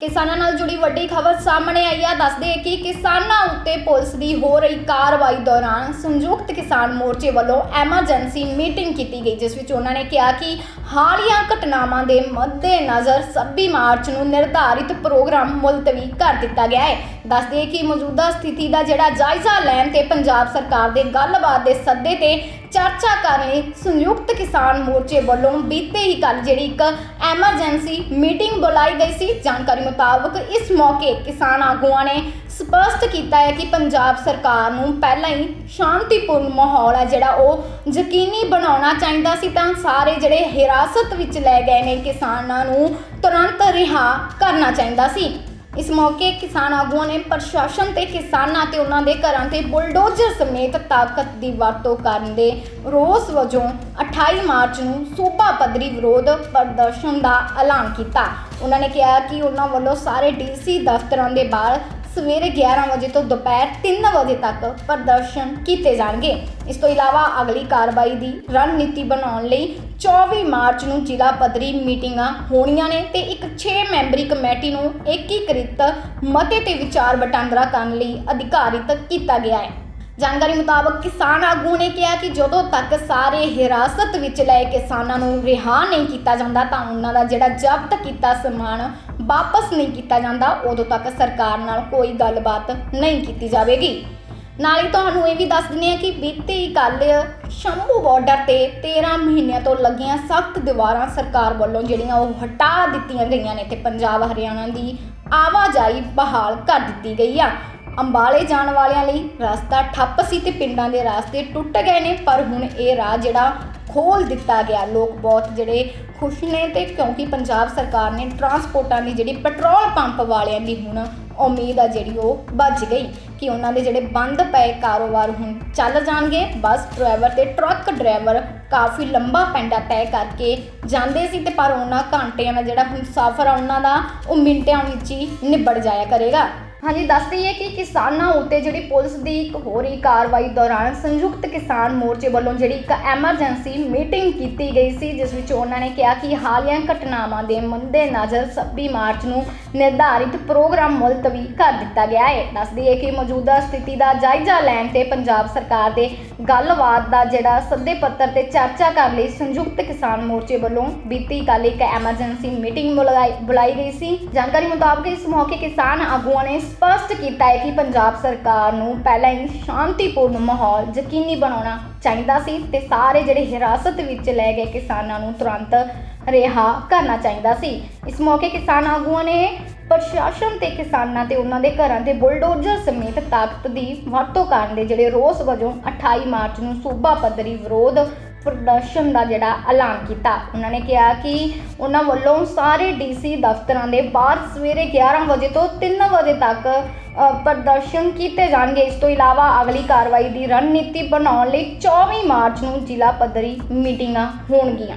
ਕਿਸਾਨਾਂ ਨਾਲ ਜੁੜੀ ਵੱਡੀ ਖਬਰ ਸਾਹਮਣੇ ਆਈ ਹੈ ਦੱਸਦੇ ਕਿ ਕਿਸਾਨਾਂ ਉੱਤੇ ਪੁਲਿਸ ਦੀ ਹੋ ਰਹੀ ਕਾਰਵਾਈ ਦੌਰਾਨ ਸੰਯੁਕਤ ਕਿਸਾਨ ਮੋਰਚੇ ਵੱਲੋਂ ਐਮਰਜੈਂਸੀ ਮੀਟਿੰਗ ਕੀਤੀ ਗਈ, ਜਿਸ ਵਿੱਚ ਉਹਨਾਂ ਨੇ ਕਿਹਾ ਕਿ ਹਾਲੀਆ ਘਟਨਾਵਾਂ ਦੇ ਮੱਦੇਨਜ਼ਰ 26 ਮਾਰਚ ਨੂੰ ਨਿਰਧਾਰਿਤ ਪ੍ਰੋਗਰਾਮ ਮੁਲਤਵੀ ਕਰ ਦਿੱਤਾ ਗਿਆ ਹੈ। ਦੱਸਦੇ ਕਿ ਮੌਜੂਦਾ ਸਥਿਤੀ ਦਾ ਜਿਹੜਾ ਜਾਇਜ਼ਾ ਲੈਣ ਤੇ ਪੰਜਾਬ ਸਰਕਾਰ ਦੇ ਗੱਲਬਾਤ ਦੇ ਸੱਦੇ ਤੇ ਚਰਚਾ ਕਰਨ ਲਈ ਸੰਯੁਕਤ ਕਿਸਾਨ ਮੋਰਚੇ ਵੱਲੋਂ ਬੀਤੇ ਹੀ ਕੱਲ ਜਿਹੜੀ ਇੱਕ ਐਮਰਜੈਂਸੀ ਮੀਟਿੰਗ ਬੁਲਾਈ ਗਈ ਸੀ। ਜਾਣਕਾਰੀ ਮੁਤਾਬਕ ਇਸ ਮੌਕੇ ਕਿਸਾਨ ਆਗੂਆਂ ਨੇ ਸਪਸ਼ਟ ਕੀਤਾ ਹੈ ਕਿ ਪੰਜਾਬ ਸਰਕਾਰ ਨੂੰ ਪਹਿਲਾਂ ਹੀ ਸ਼ਾਂਤੀਪੂਰਨ ਮਾਹੌਲ ਹੈ, ਜਿਹੜਾ ਉਹ ਯਕੀਨੀ ਬਣਾਉਣਾ ਚਾਹੀਦਾ ਸੀ, ਤਾਂ ਸਾਰੇ ਜਿਹੜੇ ਹਿਰਾਸਤ ਵਿੱਚ ਲੈ ਗਏ ਨੇ ਕਿਸਾਨਾਂ ਨੂੰ ਤੁਰੰਤ ਰਿਹਾ ਕਰਨਾ ਚਾਹੀਦਾ ਸੀ। ਇਸ ਮੌਕੇ ਕਿਸਾਨ ਆਗੂਆਂ ਨੇ ਪ੍ਰਸ਼ਾਸਨ ਤੇ ਕਿਸਾਨਾਂ ਤੇ ਉਹਨਾਂ ਦੇ ਘਰਾਂ ਤੇ ਬੁਲਡੋਜ਼ਰ ਸਮੇਤ ਤਾਕਤ ਦੀ ਵਰਤੋਂ ਕਰਨ ਦੇ ਰੋਸ ਵਜੋਂ 28 ਮਾਰਚ ਨੂੰ ਸੂਬਾ ਪੱਧਰੀ ਵਿਰੋਧ ਪ੍ਰਦਰਸ਼ਨ ਦਾ ਐਲਾਨ ਕੀਤਾ। ਉਹਨਾਂ ਨੇ ਕਿਹਾ ਕਿ ਉਹਨਾਂ ਵੱਲੋਂ ਸਾਰੇ ਡੀਸੀ ਦਫ਼ਤਰਾਂ ਦੇ ਬਾਹਰ ਸਵੇਰੇ 11 ਵਜੇ ਤੋਂ ਦੁਪਹਿਰ 3 ਵਜੇ ਤੱਕ ਪ੍ਰਦਰਸ਼ਨ ਕੀਤੇ ਜਾਣਗੇ। ਇਸ ਤੋਂ ਇਲਾਵਾ ਅਗਲੀ ਕਾਰਵਾਈ ਦੀ ਰਣਨੀਤੀ ਬਣਾਉਣ ਲਈ 24 ਮਾਰਚ ਨੂੰ ਜ਼ਿਲ੍ਹਾ ਪੱਧਰੀ ਮੀਟਿੰਗਾਂ ਹੋਣੀਆਂ ਨੇ ਤੇ ਇੱਕ 6 ਮੈਂਬਰੀ ਕਮੇਟੀ ਨੂੰ ਏਕੀਕ੍ਰਿਤ ਮਤੇ ਤੇ ਵਿਚਾਰ ਵਟਾਂਦਰਾ ਕਰਨ ਲਈ ਅਧਿਕਾਰਿਤ ਕੀਤਾ ਗਿਆ ਹੈ। ਜਾਣਕਾਰੀ ਮੁਤਾਬਕ ਕਿਸਾਨ ਆਗੂ ਨੇ ਕਿਹਾ ਕਿ ਜਦੋਂ ਤੱਕ ਸਾਰੇ ਹਿਰਾਸਤ ਵਿੱਚ ਲਏ ਕਿਸਾਨਾਂ ਨੂੰ ਰਿਹਾ ਨਹੀਂ ਕੀਤਾ ਜਾਂਦਾ ਤਾਂ ਉਹਨਾਂ ਦਾ ਜਿਹੜਾ ਜ਼ਬਤ ਕੀਤਾ ਸਮਾਨ ਵਾਪਸ ਨਹੀਂ ਕੀਤਾ ਜਾਂਦਾ, ਉਦੋਂ ਤੱਕ ਸਰਕਾਰ ਨਾਲ ਕੋਈ ਗੱਲਬਾਤ ਨਹੀਂ ਕੀਤੀ ਜਾਵੇਗੀ। ਨਾਲ ਹੀ ਤੁਹਾਨੂੰ ਇਹ ਵੀ ਦੱਸ ਦਿੰਦੇ ਹਾਂ ਕਿ ਬੀਤੇ ਹੀ ਕੱਲ ਸ਼ੰਭੂ ਬਾਰਡਰ ਤੇ 13 ਮਹੀਨਿਆਂ ਤੋਂ ਲੱਗੀਆਂ ਸਖਤ ਦੀਵਾਰਾਂ ਸਰਕਾਰ ਵੱਲੋਂ ਜਿਹੜੀਆਂ ਉਹ ਹਟਾ ਦਿੱਤੀਆਂ ਗਈਆਂ ਨੇ, ਤੇ ਪੰਜਾਬ ਹਰਿਆਣਾ ਦੀ ਆਵਾਜਾਈ ਬਹਾਲ ਕਰ ਦਿੱਤੀ ਗਈ ਆ। ਅੰਬਾਲੇ ਜਾਣ ਵਾਲਿਆਂ ਲਈ ਰਸਤਾ ਠੱਪ ਸੀ ਤੇ ਪਿੰਡਾਂ ਦੇ ਰਸਤੇ ਟੁੱਟ ਗਏ ਨੇ, ਪਰ ਹੁਣ ਇਹ ਰਾਹ ਜਿਹੜਾ ਖੋਲ ਦਿੱਤਾ ਗਿਆ। ਲੋਕ ਬਹੁਤ ਜਿਹੜੇ ਖੁਸ਼ ਨੇ ਤੇ ਕਿਉਂਕਿ ਪੰਜਾਬ ਸਰਕਾਰ ਨੇ ਟਰਾਂਸਪੋਰਟਾਂ ਦੀ ਜਿਹੜੀ ਪੈਟਰੋਲ ਪੰਪ ਵਾਲਿਆਂ ਦੀ ਹੁਣ ਉਮੀਦ ਆ ਜਿਹੜੀ ਉਹ ਬਚ ਗਈ ਕਿ ਉਹਨਾਂ ਦੇ ਜਿਹੜੇ ਬੰਦ ਪਏ ਕਾਰੋਬਾਰ ਹੁਣ ਚੱਲ ਜਾਣਗੇ। ਬੱਸ ਡਰਾਈਵਰ ਤੇ ਟਰੱਕ ਡਰਾਈਵਰ ਕਾਫੀ ਲੰਬਾ ਪੈਂਡਾ ਤੈਅ ਕਰਕੇ ਜਾਂਦੇ ਸੀ ਤੇ ਪਰ ਉਹਨਾਂ ਘੰਟਿਆਂ ਦਾ ਜਿਹੜਾ ਹੁਣ ਸਫ਼ਰ ਆ, ਉਹਨਾਂ ਦਾ ਉਹ ਮਿੰਟਾਂ ਵਿੱਚ ਹੀ ਨਿਬੜ ਜਾਇਆ ਕਰੇਗਾ। ਹਾਂਜੀ, ਦੱਸਦੀ ਹੈ ਕਿ ਕਿਸਾਨਾਂ ਉੱਤੇ ਜਿਹੜੀ ਪੁਲਿਸ ਦੀ ਇੱਕ ਹੋ ਰਹੀ ਕਾਰਵਾਈ ਦੌਰਾਨ ਸੰਯੁਕਤ ਕਿਸਾਨ ਮੋਰਚੇ ਵੱਲੋਂ ਜਿਹੜੀ ਇੱਕ ਐਮਰਜੈਂਸੀ ਮੀਟਿੰਗ ਕੀਤੀ ਗਈ ਸੀ, ਜਿਸ ਵਿੱਚ ਉਹਨਾਂ ਨੇ ਕਿਹਾ ਕਿ ਹਾਲੀਆ ਘਟਨਾਵਾਂ ਦੇ ਮੱਦੇਨਜ਼ਰ 26 ਮਾਰਚ ਨੂੰ ਨਿਰਧਾਰਿਤ ਪ੍ਰੋਗਰਾਮ ਮੁਲਤਵੀ ਕਰ ਦਿੱਤਾ ਗਿਆ ਹੈ। ਦੱਸਦੀ ਹੈ ਕਿ ਮੌਜੂਦਾ ਸਥਿਤੀ ਦਾ ਜਾਇਜ਼ਾ ਲੈਣ ਤੇ ਪੰਜਾਬ ਸਰਕਾਰ ਦੇ ਗੱਲਬਾਤ ਦਾ ਜਿਹੜਾ ਸੱਦੇ ਪੱਤਰ ਤੇ ਚਰਚਾ ਕਰਨ ਲਈ ਸੰਯੁਕਤ ਕਿਸਾਨ ਮੋਰਚੇ ਵੱਲੋਂ ਬੀਤੀ ਕੱਲ ਇੱਕ ਐਮਰਜੈਂਸੀ ਮੀਟਿੰਗ ਬੁਲਾਈ ਬੁਲਾਈ ਗਈ ਸੀ। ਜਾਣਕਾਰੀ ਮੁਤਾਬਕ ਇਸ ਮੌਕੇ ਕਿਸਾਨ ਆਗੂਆਂ ਨੇ ਸਪਸ਼ਟ ਕੀਤਾ ਹੈ ਕਿ ਪੰਜਾਬ ਸਰਕਾਰ ਨੂੰ ਪਹਿਲਾਂ ਹੀ ਸ਼ਾਂਤੀਪੂਰਨ ਮਾਹੌਲ ਯਕੀਨੀ ਬਣਾਉਣਾ ਚਾਹੀਦਾ ਸੀ ਤੇ ਸਾਰੇ ਜਿਹੜੇ ਹਿਰਾਸਤ ਵਿੱਚ ਲੈ ਗਏ ਕਿਸਾਨਾਂ ਨੂੰ ਤੁਰੰਤ ਰਿਹਾ ਕਰਨਾ ਚਾਹੀਦਾ ਸੀ। ਇਸ ਮੌਕੇ ਕਿਸਾਨ ਆਗੂਆਂ ਨੇ ਪ੍ਰਸ਼ਾਸਨ ਤੇ ਕਿਸਾਨਾਂ ਤੇ ਉਹਨਾਂ ਦੇ ਘਰਾਂ ਤੇ ਬੁਲਡੋਜ਼ਰ ਸਮੇਤ ਤਾਕਤ ਦੀ ਵਰਤੋਂ ਕਰਨ ਦੇ ਜਿਹੜੇ ਰੋਸ ਵਜੋਂ 28 ਮਾਰਚ ਨੂੰ ਸੂਬਾ ਪੱਧਰੀ ਵਿਰੋਧ ਪ੍ਰਦਰਸ਼ਨ ਦਾ ਜਿਹੜਾ ਐਲਾਨ ਕੀਤਾ। ਉਹਨਾਂ ਨੇ ਕਿਹਾ ਕਿ ਉਹਨਾਂ ਵੱਲੋਂ ਸਾਰੇ ਡੀਸੀ ਦਫ਼ਤਰਾਂ ਦੇ ਬਾਹਰ ਸਵੇਰੇ 11 ਵਜੇ ਤੋਂ 3 ਵਜੇ ਤੱਕ ਪ੍ਰਦਰਸ਼ਨ ਕੀਤੇ ਜਾਣਗੇ। ਇਸ ਤੋਂ ਇਲਾਵਾ ਅਗਲੀ ਕਾਰਵਾਈ ਦੀ ਰਣਨੀਤੀ ਬਣਾਉਣ ਲਈ 24 ਮਾਰਚ ਨੂੰ ਜ਼ਿਲ੍ਹਾ ਪੱਧਰੀ ਮੀਟਿੰਗਾਂ ਹੋਣਗੀਆਂ।